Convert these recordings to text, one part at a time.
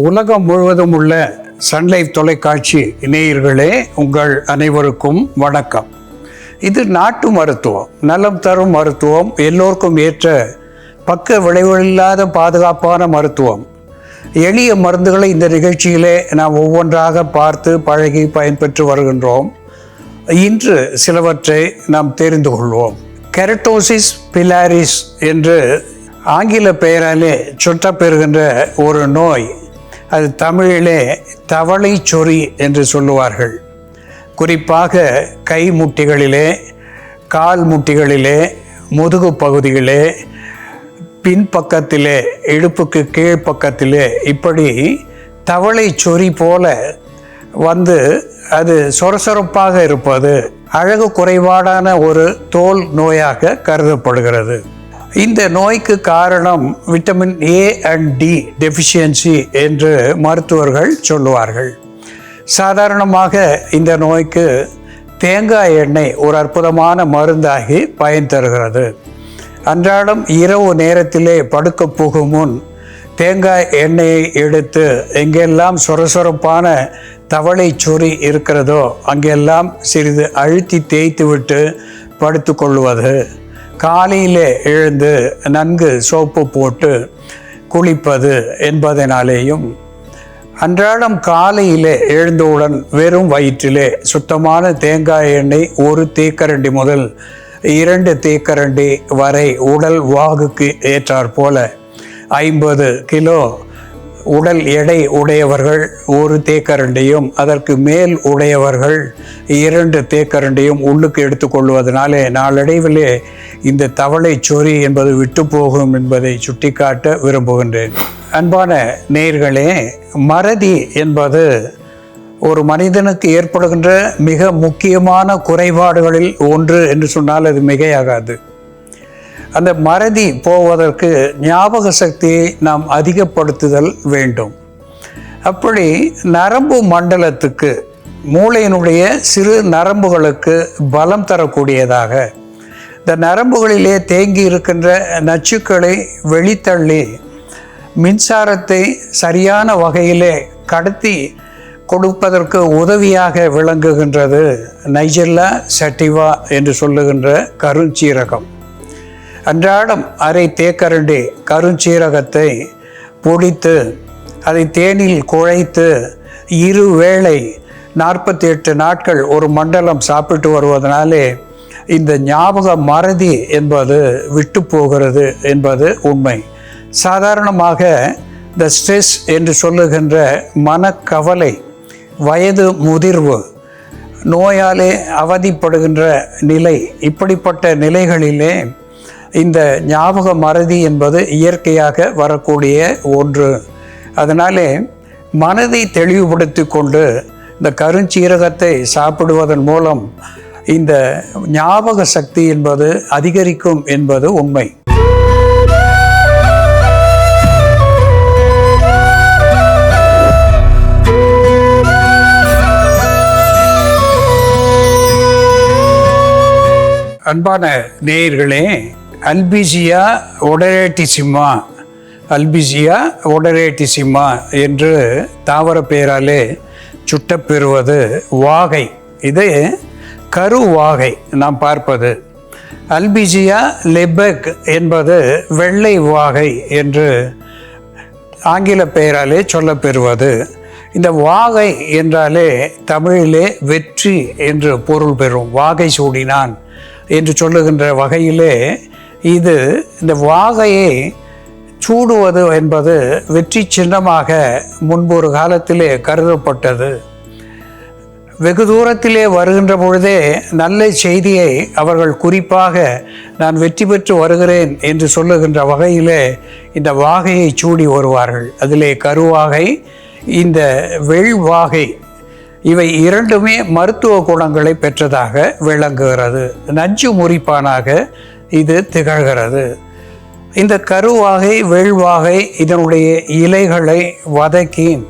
உலகம் முழுவதும் உள்ள சன்லைஃப் தொலைக்காட்சி நேயர்களே உங்கள் அனைவருக்கும் வணக்கம். இது நாட்டு மருத்துவம் நலம் தரும் மருத்துவம் எல்லோருக்கும் ஏற்ற பக்க விளைவில்லாத பாதுகாப்பான மருத்துவம். எளிய மருந்துகளை இந்த நிகழ்ச்சியிலே நாம் ஒவ்வொன்றாக பார்த்து பழகி பயன்பெற்று வருகின்றோம். இன்று சிலவற்றை நாம் தெரிந்து கொள்வோம். கெரட்டோசிஸ் பிலாரிஸ் என்று ஆங்கில பெயராலே சுட்டப்பெறுகின்ற ஒரு நோய் அது தமிழிலே தவளை சொறி என்று சொல்லுவார்கள். குறிப்பாக கை முட்டிகளிலே கால் முட்டிகளிலே முதுகு பகுதியிலே பின்பக்கத்திலே இடுப்புக்கு கீழ் பக்கத்திலே இப்படி தவளை சொறி போல வந்து அது சொரசொரப்பாக இருப்பது அழகு குறைபாடான ஒரு தோல் நோயாக கருதப்படுகிறது. இந்த நோய்க்கு காரணம் vitamin A and D deficiency என்று மருத்துவர்கள் சொல்லுவார்கள். சாதாரணமாக இந்த நோய்க்கு தேங்காய் எண்ணெய் ஒரு அற்புதமான மருந்தாகி பயன் தருகிறது. அன்றாடம் இரவு நேரத்திலே படுக்க போகும் முன் தேங்காய் எண்ணெயை எடுத்து எங்கெல்லாம் சொரசொரப்பான தவளை சொறி இருக்கிறதோ அங்கெல்லாம் சிறிது அழுத்தி தேய்த்து விட்டு படுத்து கொள்வது. காலையிலே எழுந்து நன்கு சோப்பு போட்டு குளிப்பது என்பதனாலேயும் அன்றாடம் காலையிலே எழுந்தவுடன் வெறும் வயிற்றிலே சுத்தமான தேங்காய் எண்ணெய் ஒரு தேக்கரண்டி முதல் இரண்டு தேக்கரண்டி வரை உடல் வாகுக்கு ஏற்றாற்போல ஐம்பது கிலோ உடல் எடை உடையவர்கள் ஒரு தேக்கரண்டையும் அதற்கு மேல் உடையவர்கள் இரண்டு தேக்கரண்டையும் உள்ளுக்கு எடுத்துக்கொள்வதனாலே நாளடைவிலே இந்த தவளை சொறி என்பது விட்டு போகும் என்பதை சுட்டிக்காட்ட விரும்புகின்றேன். அன்பான நேர்களே மறதி என்பது ஒரு மனிதனுக்கு ஏற்படுகின்ற மிக முக்கியமான குறைபாடுகளில் ஒன்று என்று சொன்னால் அது மிகையாகாது. அந்த மறதி போவதற்கு ஞாபக சக்தியை நாம் அதிகப்படுத்துதல் வேண்டும். அப்படி நரம்பு மண்டலத்துக்கு மூளையினுடைய சிறு நரம்புகளுக்கு பலம் தரக்கூடியதாக இந்த நரம்புகளிலே தேங்கி இருக்கின்ற நச்சுக்களை வெளித்தள்ளி மின்சாரத்தை சரியான வகையிலே கடத்தி கொடுப்பதற்கு உதவியாக விளங்குகின்றது நைஜெல்லா சட்டிவா என்று சொல்லுகின்ற கருஞ்சீரகம். அன்றாடம் அரை தேக்கரண்டி கருஞ்சீரகத்தை பொடித்து அதை தேனில் குழைத்து இரு வேளை நாற்பத்தி எட்டு நாட்கள் ஒரு மண்டலம் சாப்பிட்டு வருவதனாலே இந்த ஞாபக மறதி என்பது விட்டு போகிறது என்பது உண்மை. சாதாரணமாக இந்த ஸ்ட்ரெஸ் என்று சொல்லுகின்ற மனக்கவலை வயது முதிர்வு நோயாலே அவதிப்படுகின்ற நிலை இப்படிப்பட்ட நிலைகளிலே இந்த ஞாபக மறதி என்பது இயற்கையாக வரக்கூடிய ஒன்று. அதனாலே மனதை தெளிவுபடுத்தி கொண்டு இந்த கருஞ்சீரகத்தை சாப்பிடுவதன் மூலம் இந்த ஞாபக சக்தி என்பது அதிகரிக்கும் என்பது உண்மை. அன்பான நேயர்களே அல்பிசியா ஒடரேட்டிசிமா அல்பிசியா ஒடரேட்டிசிமா என்று தாவர பெயராலே சுட்டப்பெறுவது வாகை. இது கருவாகை நாம் பார்ப்பது. அல்பிசியா லெபெக் என்பது வெள்ளை வாகை என்று ஆங்கில பெயராலே சொல்லப்பெறுவது. இந்த வாகை என்றாலே தமிழிலே வெற்றி என்று பொருள் பெறும். வாகை சூடினான் என்று சொல்லுகின்ற வகையிலே இது இந்த வாகையை சூடுவது என்பது வெற்றி சின்னமாக முன்பு ஒரு காலத்திலே கருதப்பட்டது. வெகு தூரத்திலே வருகின்ற பொழுதே நல்ல செய்தியை அவர்கள் குறிப்பாக நான் வெற்றி பெற்று வருகிறேன் என்று சொல்லுகின்ற வகையிலே இந்த வாகையை சூடி வருவார்கள். அதிலே கருவாகை இந்த வெள்வாகை இவை இரண்டுமே மருத்துவ குணங்களை பெற்றதாக விளங்குகிறது. நஞ்சு முறிப்பானாக இது திகழ்கிறது. இந்த கருவாகை வெள்வாகை இதனுடைய இலைகளை வதக்கி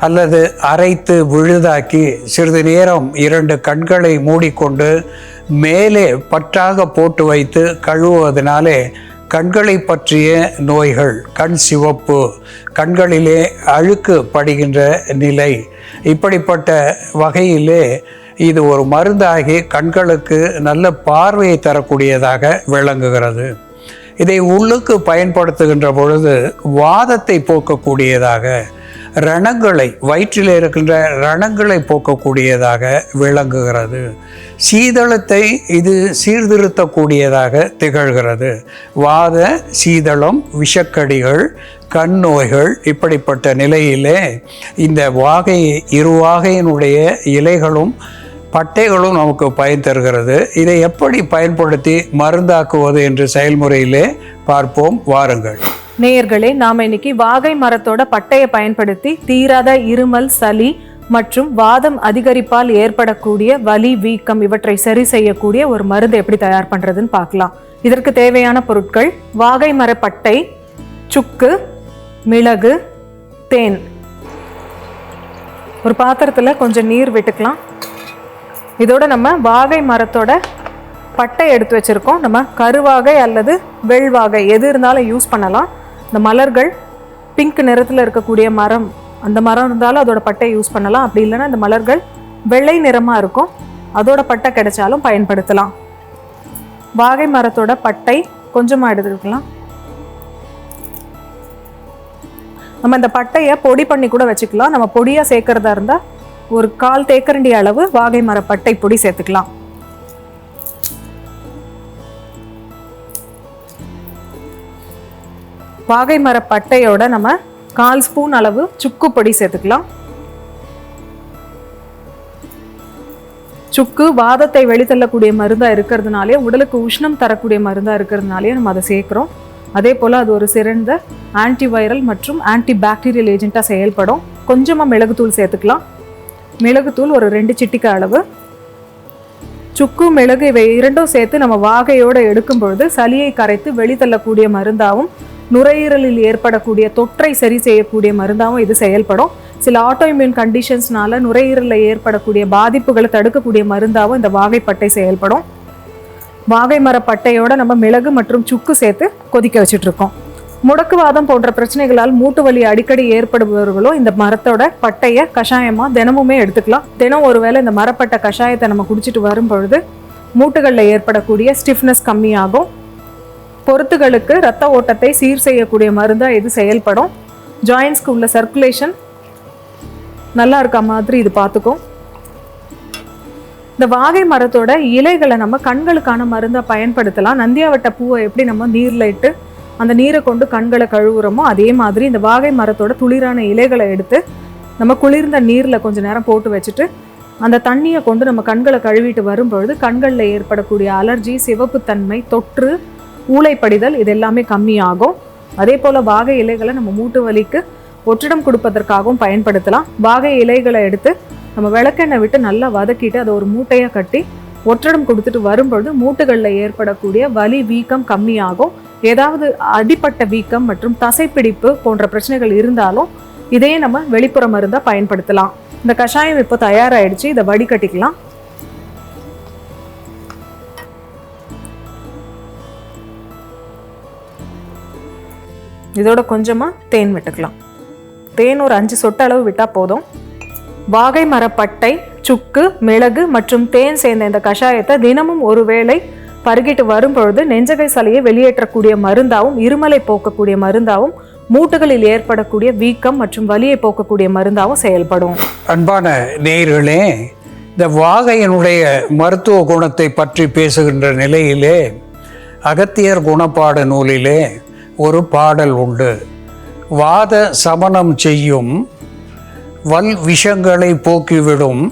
அல்லது அரைத்து விழுதாக்கி சிறிது நேரம் இரண்டு கண்களை மூடிக்கொண்டு மேலே பற்றாக போட்டு வைத்து கழுவுவதனாலே கண்களை பற்றிய நோய்கள் கண் சிவப்பு கண்களிலே அழுக்கு படுகின்ற நிலை. இப்படிப்பட்ட வகையிலே இது ஒரு மருந்தாகி கண்களுக்கு நல்ல பார்வையை தரக்கூடியதாக விளங்குகிறது. இதை உள்ளுக்கு பயன்படுத்துகின்ற பொழுது வாதத்தை போக்கக்கூடியதாக ரணங்களை வயிற்றில் இருக்கின்ற ரணங்களை போக்கக்கூடியதாக விளங்குகிறது. சீதளத்தை இது சீர்திருத்தக்கூடியதாக திகழ்கிறது. வாத சீதளம் விஷக்கடிகள் கண் நோய்கள் இப்படிப்பட்ட நிலையிலே இந்த வாகை இருவாகையினுடைய இலைகளும் பட்டைகளும் நமக்கு பயன் தருகிறது. இதை எப்படி பயன்படுத்தி மருந்தாக்குவது என்று செயல்முறையிலே பார்ப்போம். வாருங்கள். நேயர்களே நாம இன்னைக்கு வாகை மரத்தோட பட்டையை பயன்படுத்தி தீராத இருமல் சளி மற்றும் வாதம் அதிகரிப்பால் ஏற்படக்கூடிய வலி வீக்கம் இவற்றை சரி செய்யக்கூடிய ஒரு மருந்து எப்படி தயார் பண்றதுன்னு பார்க்கலாம். இதற்கு தேவையான பொருட்கள் வாகை மர பட்டை சுக்கு மிளகு தேன். ஒரு பாத்திரத்தில் கொஞ்சம் நீர் விட்டுக்கலாம். இதோட நம்ம வாகை மரத்தோட பட்டை எடுத்து வச்சிருக்கோம். நம்ம கருவாகை அல்லது வெள்வாகை எது இருந்தாலும் யூஸ் பண்ணலாம். இந்த மலர்கள் பிங்க் நிறத்தில் இருக்கக்கூடிய மரம் அந்த மரம் இருந்தாலும் அதோட பட்டை யூஸ் பண்ணலாம். அப்படி இல்லைன்னா இந்த மலர்கள் வெள்ளை நிறமாக இருக்கும். அதோட பட்டை கிடைச்சாலும் பயன்படுத்தலாம். வாகை மரத்தோட பட்டை கொஞ்சமாக எடுத்துக்கலாம். நம்ம இந்த பட்டையை பொடி பண்ணி கூட வச்சுக்கலாம். நம்ம பொடியாக சேர்க்கறதா இருந்தால் ஒரு கால் தேக்கரண்டி அளவு வாகை மர பட்டை பொடி சேர்த்துக்கலாம். வாகை மர பட்டையோட நம்ம கால் ஸ்பூன் அளவு சுக்கு பொடி சேர்த்துக்கலாம். சுக்கு வாதத்தை வெளித்தள்ளக்கூடிய மருந்தா இருக்கிறதுனாலே உடலுக்கு உஷ்ணம் தரக்கூடிய மருந்தா இருக்கிறதுனாலே நம்ம அதை சேர்க்குறோம். அதே போல் அது ஒரு சிறந்த ஆன்டிவைரல் மற்றும் ஆன்டி பாக்டீரியல் ஏஜென்ட்டாக செயல்படும். கொஞ்சமாக மிளகுத்தூள் சேர்த்துக்கலாம். மிளகுத்தூள் ஒரு ரெண்டு சிட்டிக்காய் அளவு. சுக்கு மிளகு இவை இரண்டும் சேர்த்து நம்ம வாகையோடு எடுக்கும் பொழுது சளியை கரைத்து வெளித்தள்ளக்கூடிய மருந்தாகவும் நுரையீரலில் ஏற்படக்கூடிய தொற்றை சரி செய்யக்கூடிய மருந்தாகவும் இது செயல்படும். சில ஆட்டோஇம்யூன் கண்டிஷன்ஸ்னால நுரையீரலில் ஏற்படக்கூடிய பாதிப்புகளை தடுக்கக்கூடிய மருந்தாகவும் இந்த வாகைப்பட்டை செயல்படும். வாகை மரப்பட்டையோடு நம்ம மிளகு மற்றும் சுக்கு சேர்த்து கொதிக்க வச்சுட்ருக்கோம் முடக்குவாதம் போன்ற பிரச்சனைகளால் மூட்டு வலி அடிக்கடி ஏற்படுபவர்களோ இந்த மரத்தோட பட்டையை கஷாயமா தினமுமே எடுத்துக்கலாம். தினம் ஒருவேளை இந்த மரப்பட்ட கஷாயத்தை நம்ம குடிச்சிட்டு வரும் பொழுது மூட்டுகளில் ஏற்படக்கூடிய ஸ்டிஃப்னஸ் கம்மியாகும். பொருத்துகளுக்கு ரத்த ஓட்டத்தை சீர் செய்யக்கூடிய மருந்தாக இது செயல்படும். ஜாயின்ஸ்க்கு உள்ள சர்க்குலேஷன் நல்லா இருக்க மாதிரி இது பார்த்துக்கும் இந்த வாகை மரத்தோட இலைகளை நம்ம கண்களுக்கான மருந்தை பயன்படுத்தலாம். நந்தியாவட்ட பூவை எப்படி நம்ம நீரில் இட்டு அந்த நீரை கொண்டு கண்களை கழுவுறோமோ அதே மாதிரி இந்த வாகை மரத்தோட துளிரான இலைகளை எடுத்து நம்ம குளிர்ந்த நீரில் கொஞ்ச நேரம் போட்டு வச்சுட்டு அந்த தண்ணியை கொண்டு நம்ம கண்களை கழுவிட்டு வரும்பொழுது கண்களில் ஏற்படக்கூடிய அலர்ஜி சிவப்புத்தன்மை தொற்று ஊளைப்படிதல் இது எல்லாமே கம்மியாகும். அதே போல் வாகை இலைகளை நம்ம மூட்டு வலிக்கு ஒற்றிடம் கொடுப்பதற்காகவும் பயன்படுத்தலாம். வாகை இலைகளை எடுத்து நம்ம விளக்கெண்ணெய் விட்டு நல்லா வதக்கிட்டு அதை ஒரு மூட்டையாக கட்டி ஒற்றடம் கொடுத்துட்டு வரும்பொழுது மூட்டுகளில் ஏற்படக்கூடிய வலி வீக்கம் கம்மியாகும். ஏதாவது அடிப்பட்ட வீக்கம் மற்றும் தசைப்பிடிப்பு போன்ற பிரச்சனைகள் இருந்தாலும் இதையே நம்ம வெளிப்புற மருந்தா பயன்படுத்தலாம். இந்த கஷாயம் இப்போ தயாராகிடுச்சு இதை வடிகட்டிக்கலாம். இதோட கொஞ்சமாக தேன் விட்டுக்கலாம். தேன் ஒரு அஞ்சு சொட்டு அளவு விட்டால் போதும். வாகை மரப்பட்டை சுக்கு மிளகு மற்றும் தேன் சேர்ந்த இந்த கஷாயத்தை தினமும் ஒரு வேளை பருகிட்டு வரும்பொழுது நெஞ்சகை சலையை வெளியேற்றக்கூடிய மருந்தாகவும் இருமலை போக்கக்கூடிய மருந்தாகவும் மூட்டுகளில் ஏற்படக்கூடிய வீக்கம் மற்றும் வலியை போக்கக்கூடிய மருந்தாகவும் செயல்படும். அன்பான நேயர்களே இந்த வாகையினுடைய மருத்துவ குணத்தை பற்றி பேசுகின்ற நிலையிலே அகத்தியர் குணப்பாடு நூலிலே ஒரு பாடல் உண்டு. வாத சமணம் செய்யும் வல் விஷங்களை போக்கிவிடும்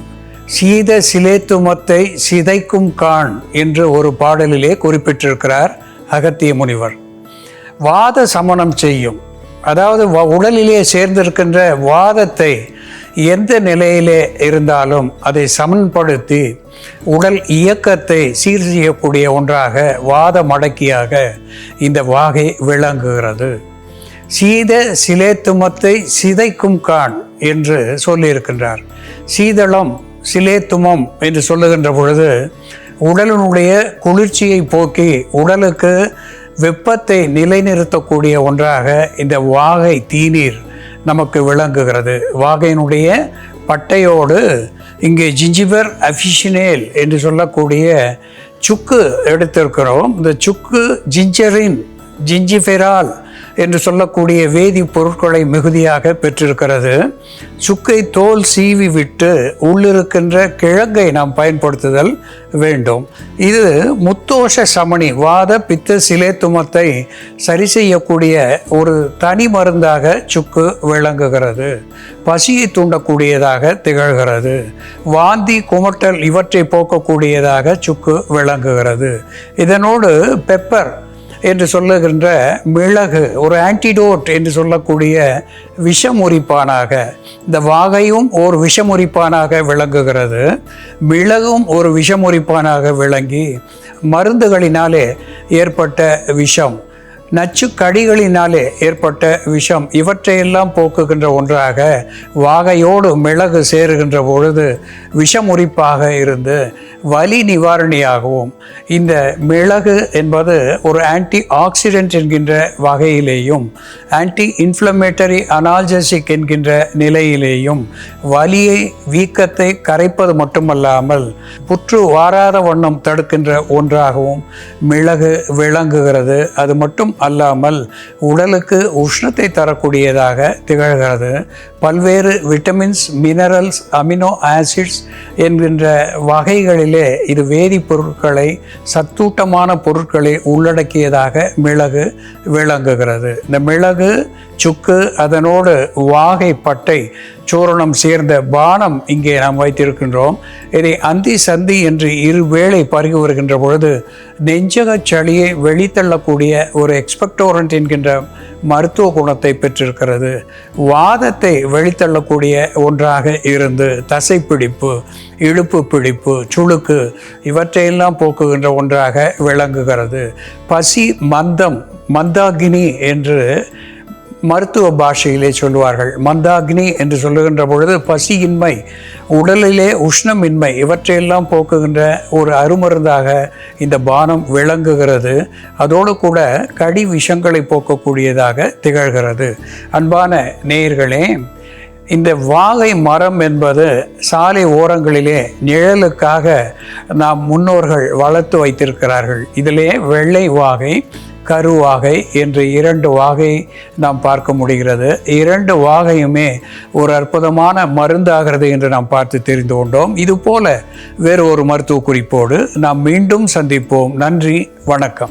சீத சிலேத்துமத்தை சிதைக்கும் காண் என்று ஒரு பாடலிலே குறிப்பிட்டிருக்கிறார் அகத்திய முனிவர். வாத சமனம் செய்யும். அதாவது வ- உடலிலே சேர்ந்திருக்கின்ற வாதத்தை எந்த நிலையிலே இருந்தாலும் அதை சமன்படுத்தி உடல் இயக்கத்தை சீர் செய்யக்கூடிய ஒன்றாக வாத மடக்கியாக இந்த வாகை விளங்குகிறது. சீத சிலேத்துமத்தை சிதைக்கும் கான் என்று சொல்லியிருக்கின்றார். சீதளம் சிலேத்துமம் என்று சொல்லுகின்ற பொழுது உடலினுடைய குளிர்ச்சியை போக்கி உடலுக்கு வெப்பத்தை நிலைநிறுத்தக்கூடிய ஒன்றாக இந்த வாகை தீநீர் நமக்கு விளங்குகிறது. வாகையினுடைய பட்டையோடு இங்கே ஜிஞ்சிபர் அஃபிஷினேல் என்று சொல்லக்கூடிய சுக்கு எடுத்திருக்கிறோம். இந்த சுக்கு ஜிஞ்சரின் ஜிஞ்சிஃபெரால் என்று சொல்லக்கூடிய வேதிப் பொருட்களை மிகுதியாக பெற்றிருக்கிறது. சுக்கை தோல் சீவி விட்டு உள்ளிருக்கின்ற கிழங்கை நாம் பயன்படுத்துதல் வேண்டும். இது முத்தோஷ சமணி வாத பித்த சிலேத்துமத்தை சரி செய்யக்கூடிய ஒரு தனி மருந்தாக சுக்கு விளங்குகிறது. பசியை தூண்டக்கூடியதாக திகழ்கிறது. வாந்தி குமட்டல் இவற்றை போக்கக்கூடியதாக சுக்கு விளங்குகிறது. இதனோடு பெப்பர் என்று சொல்லுகின்ற மிளகு ஒரு ஆன்டிடோட் என்று சொல்லக்கூடிய விஷமுறிப்பானாக இந்த வாகையும் ஒரு விஷமுறிப்பானாக விளங்குகிறது. மிளகும் ஒரு விஷமுறிப்பானாக விளங்கி மருந்துகளினாலே ஏற்பட்ட விஷம். நச்சு கடிகளினாலே ஏற்பட்ட விஷம் இவற்றையெல்லாம் போக்குகின்ற ஒன்றாக வாகையோடு மிளகு சேருகின்ற பொழுது விஷமுறிப்பாக இருந்து வலி நிவாரணியாகவும். இந்த மிளகு என்பது ஒரு ஆன்டி ஆக்சிடென்ட் என்கின்ற வகையிலேயும் ஆன்டி இன்ஃப்ளமேட்டரி அனால்ஜெசிக் என்கின்ற நிலையிலேயும் வலியை வீக்கத்தை கரைப்பது மட்டுமல்லாமல் புற்று வாராத வண்ணம் தடுக்கின்ற ஒன்றாகவும் மிளகு விளங்குகிறது. அது மட்டும் அல்லாமல் உடலுக்கு உஷ்ணத்தை தரக்கூடியதாக திகழ்கிறது. பல்வேறு விட்டமின்ஸ் மினரல்ஸ் அமினோ ஆசிட்ஸ் என்கின்ற வகைகளிலே இது வேதிப்பொருட்களை சத்தூட்டமான பொருட்களை உள்ளடக்கியதாக மிளகு விளங்குகிறது. இந்த மிளகு சுக்கு அதனோடு வாகை பட்டை சூரணம் சேர்ந்த பானம் இங்கே நாம் வைத்திருக்கின்றோம். இதை அந்தி சந்தி என்று இரு வேளை பருகி வருகின்ற பொழுது நெஞ்சகச் சளியை வெளித்தள்ளக்கூடிய ஒரு எக்ஸ்பெக்டோரண்ட் என்கின்ற மருத்துவ குணத்தை பெற்றிருக்கிறது. வாதத்தை வெளித்தள்ளக்கூடிய ஒன்றாக இருந்து தசைப்பிடிப்பு இழுப்பு பிடிப்பு சுளுக்கு இவற்றையெல்லாம் போக்குகின்ற ஒன்றாக விளங்குகிறது. பசி மந்தம் மந்தாகினி என்று மருத்துவ பாஷையிலே சொல்லுவார்கள். மந்தாக்னி என்று சொல்லுகின்ற பொழுது பசியின்மை உடலிலே உஷ்ணமின்மை இவற்றையெல்லாம் போக்குகின்ற ஒரு அருமருந்தாக இந்த பானம் விளங்குகிறது. அதோடு கூட கடி விஷங்களை போக்கக்கூடியதாக திகழ்கிறது. அன்பான நேயர்களே இந்த வாகை மரம் என்பது சாலை ஓரங்களிலே நிழலுக்காக நாம் முன்னோர்கள் வளர்த்து வைத்திருக்கிறார்கள். இதிலே வெள்ளை வாகை கருவாகை என்று இரண்டு வாகை நாம் பார்க்க முடிகிறது. இரண்டு வாகையுமே ஒரு அற்புதமான மருந்தாகிறது என்று நாம் பார்த்து தெரிந்து கொண்டோம். இது போல வேறு ஒரு மருத்துவ குறிப்போடு நாம் மீண்டும் சந்திப்போம். நன்றி வணக்கம்.